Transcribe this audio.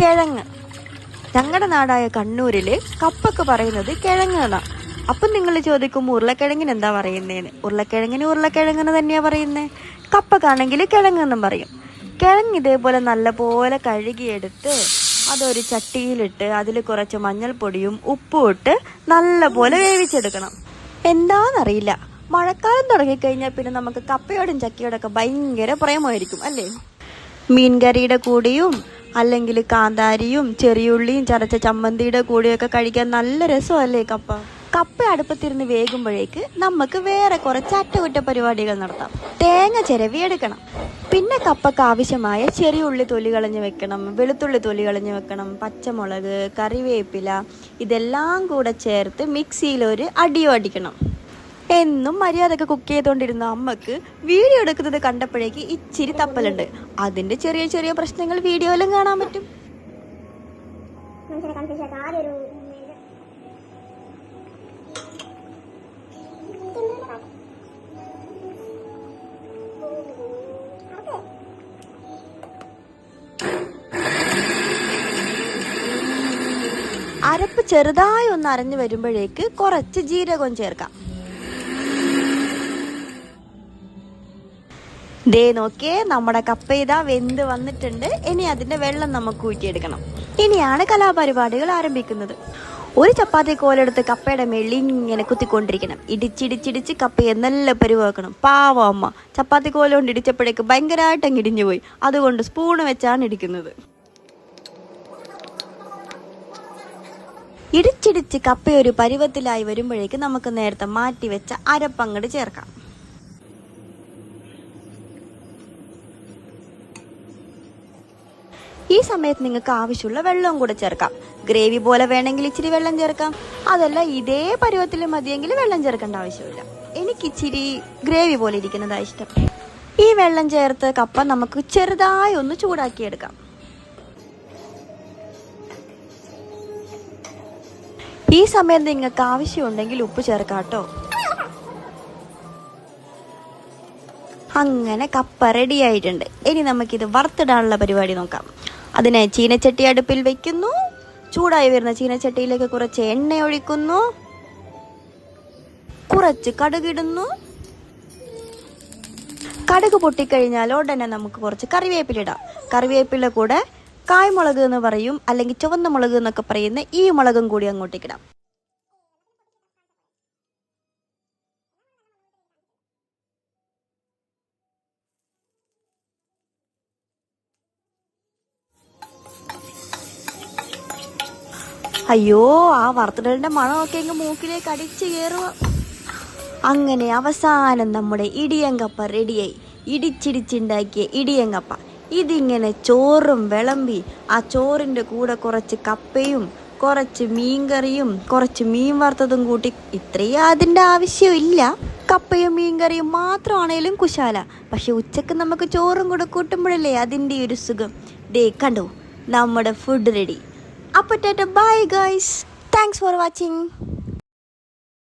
കിഴങ്ങ്. ഞങ്ങളുടെ നാടായ കണ്ണൂരിൽ കപ്പൊക്കെ പറയുന്നത് കിഴങ്ങ് എന്നാ അപ്പം നിങ്ങൾ ചോദിക്കും ഉരുളക്കിഴങ്ങിന് എന്താ പറയുന്നേന്ന്? ഉരുളക്കിഴങ്ങിന് ഉരുളക്കിഴങ്ങിന് തന്നെയാ പറയുന്നേ. കപ്പക്കാണെങ്കിൽ കിഴങ്ങെന്നും പറയും. കിഴങ്ങ് ഇതേപോലെ നല്ലപോലെ കഴുകിയെടുത്ത് അതൊരു ചട്ടിയിലിട്ട് അതിൽ കുറച്ച് മഞ്ഞൾപ്പൊടിയും ഉപ്പും ഇട്ട് നല്ലപോലെ വേവിച്ചെടുക്കണം. എന്താണെന്നറിയില്ല മഴക്കാലം തുടങ്ങിക്കഴിഞ്ഞാൽ പിന്നെ നമുക്ക് കപ്പയോടും ചക്കയോടൊക്കെ ഭയങ്കര പ്രേമമായിരിക്കും അല്ലേ? മീൻകറിയുടെ കൂടെയും അല്ലെങ്കിൽ കാന്താരിയും ചെറിയുള്ളിയും ചതച്ച ചമ്മന്തിയുടെ കൂടെയൊക്കെ കഴിക്കാൻ നല്ല രസമല്ലേ കപ്പ? കപ്പ അടുപ്പത്തിരുന്ന് വേകുമ്പോഴേക്ക് നമുക്ക് വേറെ കുറച്ച് അറ്റകുറ്റ പരിപാടികൾ നടത്താം. തേങ്ങ ചിരവി എടുക്കണം. പിന്നെ കപ്പക്ക് ആവശ്യമായ ചെറിയ ഉള്ളി തൊലി കളഞ്ഞ് വെക്കണം വെളുത്തുള്ളി തൊലി കളഞ്ഞ് വെക്കണം പച്ചമുളക് കറിവേപ്പില ഇതെല്ലാം കൂടെ ചേർത്ത് മിക്സിയിൽ ഒരു അടിയോ അടിക്കണം. എന്നും മര്യാദയ്ക്ക് കുക്ക് ചെയ്തുകൊണ്ടിരുന്ന അമ്മയ്ക്ക് വീഡിയോ എടുക്കുന്നത് കണ്ടപ്പോഴേക്ക് ഇച്ചിരി തപ്പലുണ്ട്. അതിന്റെ ചെറിയ ചെറിയ പ്രശ്നങ്ങൾ വീഡിയോയിലും കാണാൻ പറ്റും. അരപ്പ് ചെറുതായി ഒന്ന് അരഞ്ഞു വരുമ്പോഴേക്ക് കുറച്ച് ജീരകം ചേർക്കാം. ദേ നോക്കിയേ നമ്മുടെ കപ്പ ഇതാ വെന്ത് വന്നിട്ടുണ്ട്. ഇനി അതിന്റെ വെള്ളം നമുക്ക് ഊറ്റിയെടുക്കണം. ഇനിയാണ് കലാപരിപാടികൾ ആരംഭിക്കുന്നത്. ഒരു ചപ്പാത്തി കോലെടുത്ത് കപ്പയുടെ മേളിൽ ഇങ്ങനെ കുത്തിക്കൊണ്ടിരിക്കണം. ഇടിച്ചിടിച്ചിടിച്ച് കപ്പയെ നല്ല പരിവാക്കണം. പാവം അമ്മ. ചപ്പാത്തി കോല കൊണ്ട് ഇടിച്ചപ്പോഴേക്ക് ഭയങ്കരമായിട്ട് അങ്ങ് ഇടിഞ്ഞു പോയി. അതുകൊണ്ട് സ്പൂണ് വെച്ചാണ് ഇടിക്കുന്നത്. ഇടിച്ചിടിച്ച് കപ്പയൊരു പരുവത്തിലായി വരുമ്പോഴേക്ക് നമുക്ക് നേരത്തെ മാറ്റി വെച്ച അരപ്പങ്ങട് ചേർക്കാം. ഈ സമയത്ത് നിങ്ങൾക്ക് ആവശ്യമുള്ള വെള്ളവും കൂടെ ചേർക്കാം. ഗ്രേവി പോലെ വേണമെങ്കിൽ ഇച്ചിരി വെള്ളം ചേർക്കാം. അതല്ല ഇതേ പരുവത്തിൽ മതിയെങ്കിൽ വെള്ളം ചേർക്കേണ്ട ആവശ്യമില്ല. എനിക്ക് ഇച്ചിരി ഗ്രേവി പോലെ ഇരിക്കുന്നതാണ് ഇഷ്ടം. ഈ വെള്ളം ചേർത്ത് കപ്പ നമുക്ക് ചെറുതായി ഒന്ന് ചൂടാക്കിയെടുക്കാം. ഈ സമയത്ത് നിങ്ങൾക്ക് ആവശ്യമുണ്ടെങ്കിൽ ഉപ്പ് ചേർക്കാട്ടോ. കേട്ടോ അങ്ങനെ കപ്പ റെഡി ആയിട്ടുണ്ട്. ഇനി നമുക്കിത് വറുത്തിടാനുള്ള പരിപാടി നോക്കാം. അതിനായി ചീനച്ചട്ടി അടുപ്പിൽ വെക്കുന്നു. ചൂടായി വരുന്ന ചീനച്ചട്ടിയിലേക്ക് കുറച്ച് എണ്ണ ഒഴിക്കുന്നു. കുറച്ച് കടുകിടുന്നു കടുക് പൊട്ടിക്കഴിഞ്ഞാൽ ഉടനെ നമുക്ക് കുറച്ച് കറിവേപ്പില ഇടാം. കറിവേപ്പില കൂടെ കായ്മുളക് എന്ന് പറയും അല്ലെങ്കിൽ ചുവന്ന മുളക് എന്നൊക്കെ പറയുന്ന ഈ മുളകും കൂടി അങ്ങോട്ടേക്കിടാം അയ്യോ ആ വറുത്തിടലിന്റെ മണമൊക്കെ ഇങ്ങ് മൂക്കിലേക്ക് അടിച്ചു കയറുക അങ്ങനെ അവസാനം നമ്മുടെ ഇടിയങ്കപ്പ റെഡിയായി ഇടിച്ചിടിച്ചുണ്ടാക്കിയ ഇടിയങ്കപ്പ. ഇതിങ്ങനെ ചോറും വിളമ്പി ആ ചോറിന്റെ കൂടെ കുറച്ച് കപ്പയും കുറച്ച് മീൻകറിയും കുറച്ച് മീൻ വറുത്തതും കൂട്ടി ഇത്രയും അതിന്റെ ആവശ്യമില്ല. കപ്പയും മീൻകറിയും മാത്രമാണേലും കുശാല. പക്ഷെ ഉച്ചയ്ക്ക് നമുക്ക് ചോറും കൂടെ കൂട്ടുമ്പോഴല്ലേ അതിന്റെ ഒരു സുഖം. ദേ കണ്ടോ നമ്മുടെ ഫുഡ് റെഡി அப்போ tata bye guys thanks for வாட்சிங்